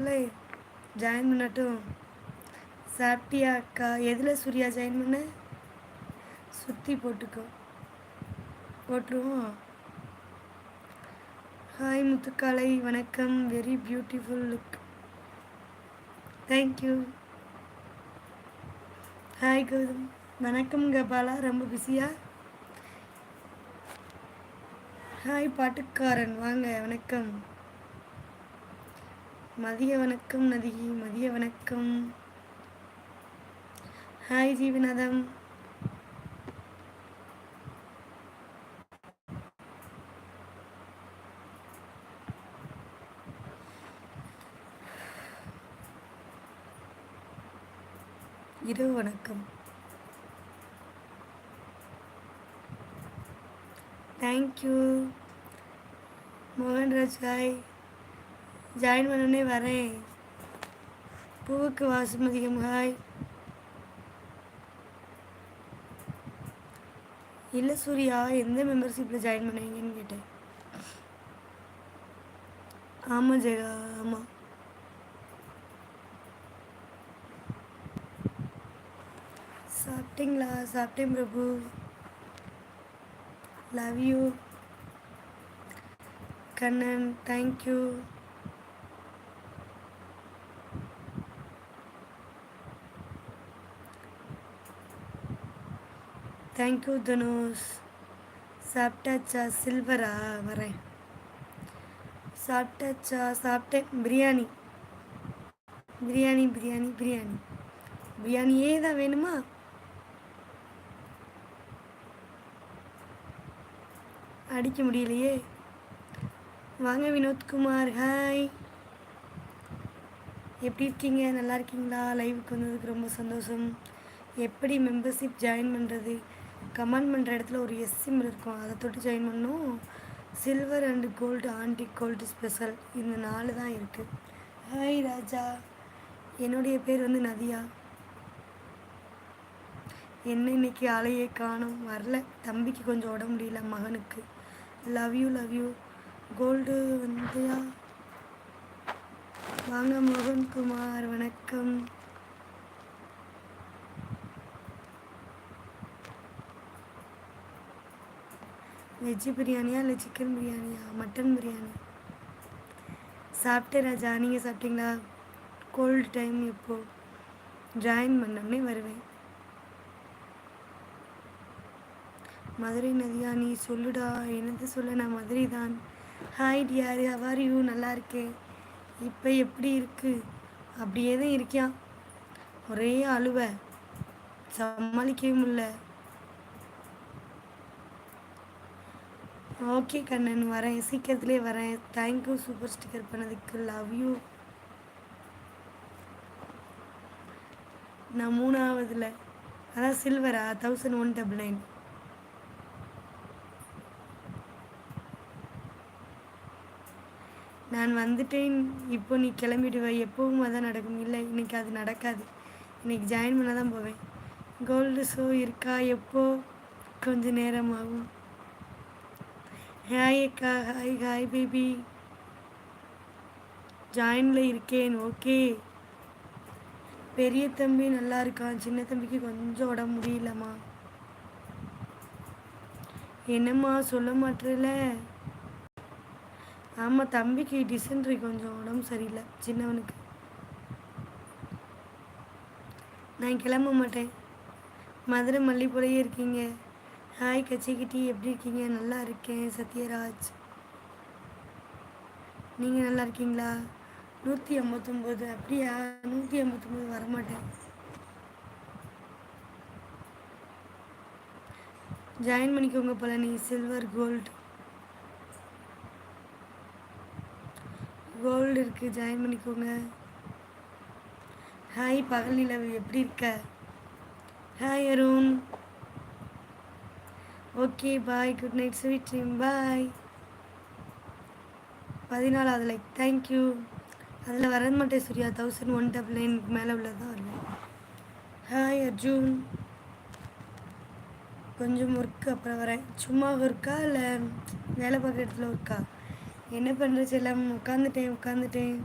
இல்லை ஜாயின் பண்ணட்டும். சாப்பிட்டியா அக்கா? எதில் சூர்யா ஜாயின் பண்ண? சுற்றி போட்டுக்கோ. போட்டுருவோம். ஹாய் முத்துக்காலை. வணக்கம். Very beautiful look thank you hi Gautam. வணக்கம் கபாலா. ரொம்ப பிஸியா ஹாய் பாட்டுக்காரன். வாங்க வணக்கம். மதிய வணக்கம் நதி மதிய வணக்கம் ஹாய் ஜீவநாதம். இரவு வணக்கம். தேங்க்யூ மோகன்ராஜ் ஹாய் ஜாயின் பண்ணனே வரேன். பூவுக்கு வாசுமதியம் ஹாய் இல்லை சூர்யா எந்த மெம்பர்ஷிப்பில் ஜாயின் பண்ணுவீங்கன்னு கேட்டேன். ஆமாம் ஜெகா ஆமாம் சாப்பிட்டீங்களா? சாப்பிட்டேன் Prabhu. Love you Kannan thank you thank you Dhanush சாப்பிட்டாச்சா? சில்வரா வரேன். சாப்பிட்டாச்சா? சாப்பிட்டேன். பிரியாணி பிரியாணி பிரியாணி பிரியாணி பிரியாணியே தான் வேணுமா? அடிக்க முடியலையே. வாங்க வினோத்குமார். ஹாய் எப்படி இருக்கீங்க? நல்லா இருக்கீங்களா? லைவுக்கு வந்ததுக்கு ரொம்ப சந்தோஷம். எப்படி மெம்பர்ஷிப் ஜாயின் பண்ணுறது கமெண்ட் பண்ணுற இடத்துல ஒரு எஸ் சிம்பிள் இருக்கும். அதை தொட்டு ஜாயின் பண்ணணும் silver and gold antique gold special இந்த நாலு தான் இருக்குது ஹாய் ராஜா. என்னுடைய பேர் வந்து நதியா. என்ன இன்னைக்கு அலையே காணும்? வரல. தம்பிக்கு கொஞ்சம் உடம்பு முடியல மகனுக்கு. Love you love you gold வந்தியா? வாங்க மோகன்குமார் வணக்கம். வெஜ்ஜு பிரியாணியா இல்லை சிக்கன் பிரியாணியா? மட்டன் பிரியாணி. சாப்பிட்டேன் ராஜா. நீங்கள் சாப்பிட்டீங்களா? கோல்டு டைம் இப்போது ஜாயின் பண்ணோடனே வருவேன். மதுரை நதியா நீ சொல்லுடா. என்னது சொல்ல? நான் மதுரை தான் ஹாய் டியார் ஹவார் யூ நல்லா இருக்கேன். இப்போ எப்படி இருக்கு? அப்படியே தான் இருக்கியான் ஒரே அழுவ. சமாளிக்கவே முடியல. ஓகே கண்ணன் வரேன். சீக்கிரத்துலேயே வரேன். தேங்க்யூ சூப்பர் ஸ்டிக்கர் பண்ணதுக்கு. லவ் யூ நான் மூணாவதுல. அதான் சில்வரா தௌசண்ட் ஒன் டபுள் நைன் நான் வந்துட்டேன். இப்போ நீ கிளம்பிடுவ. எப்பவும் அதான் நடக்கும். இல்லை இன்னைக்கு அது நடக்காது. இன்னைக்கு ஜாயின் பண்ண தான் போவேன். கோல்டு ஷோ இருக்கா? எப்போ? கொஞ்சம் நேரம் ஆகும் ஹாய் அக்கா ஹாய் ஹாய் பேபி ஜாயினில் இருக்கேன். ஓகே பெரிய தம்பி நல்லா இருக்கான். சின்ன தம்பிக்கு கொஞ்சம் உடம்பு முடியலம்மா. என்னம்மா சொல்ல மாட்டேல ஆமாம் தம்பிக்கு டிசென்ட்ரி கொஞ்சம் உடம்பு சரியில்லை. சின்னவனுக்கு. நான் கிளம்ப மாட்டேன். மதுரை மல்லிப்பூலையே இருக்கீங்க. ஹாய் கச்சிக்கிட்டி எப்படி இருக்கீங்க? நல்லா இருக்கேன் சத்யராஜ். நீங்கள் நல்லா இருக்கீங்களா? நூற்றி ஐம்பத்தொம்போது அப்படியா? நூற்றி ஐம்பத்தொம்போது வரமாட்டேன். ஜாயின் பண்ணிக்கோங்க போல நீ சில்வர் கோல்டு கோல்டு இருக்குது ஜாயின் பண்ணிக்கோங்க. ஹாய் பகல் நிலவு. எப்படி இருக்க? Hi Arun. Okay bye good night sweet dream bye பதினாலாவது லைக் தேங்க்யூ அதில் வரது மட்டும் சூர்யா தௌசண்ட் ஒன் டபுள் நைனுக்கு மேலே உள்ளதான் வரல ஹாய் அர்ஜுன். கொஞ்சம் ஒர்க்கு அப்புறம் வரேன். சும்மா ஒர்க்கா இல்லை? வேலை பார்க்குற இடத்துல ஒர்க்கா என்ன பண்ணுற செல்லம் உட்காந்துட்டேன் உட்காந்துட்டேன்